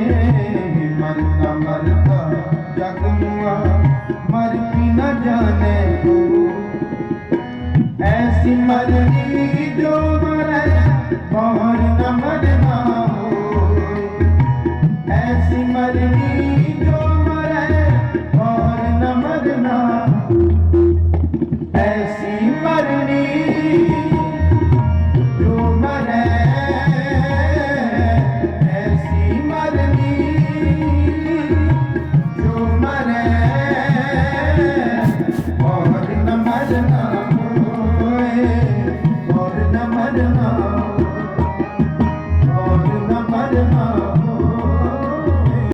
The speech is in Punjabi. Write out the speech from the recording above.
ਹਿੰਮਤ ਨਾ ਮਰਦਾ ਜਗ ਮੁਆ ਮਰ ਵੀ ਨਾ ਜਾਣੇ ਗੁਰੂ ਐਸੀ ਮਰਨੀ ਜੋ ਮਰੇ ਬਾਹਰ ਨਾ ਮਰਨਾ ਹੋ ਐਸੀ ਮਰਨੀ ਜੋ ਮਰੇ ਬਾਹਰ ਨਾ ਮਰਨਾ ਐਸੀ ਮਰਨੀ ਜੋ ਮਰੇ ਮੋਹਰ ਨ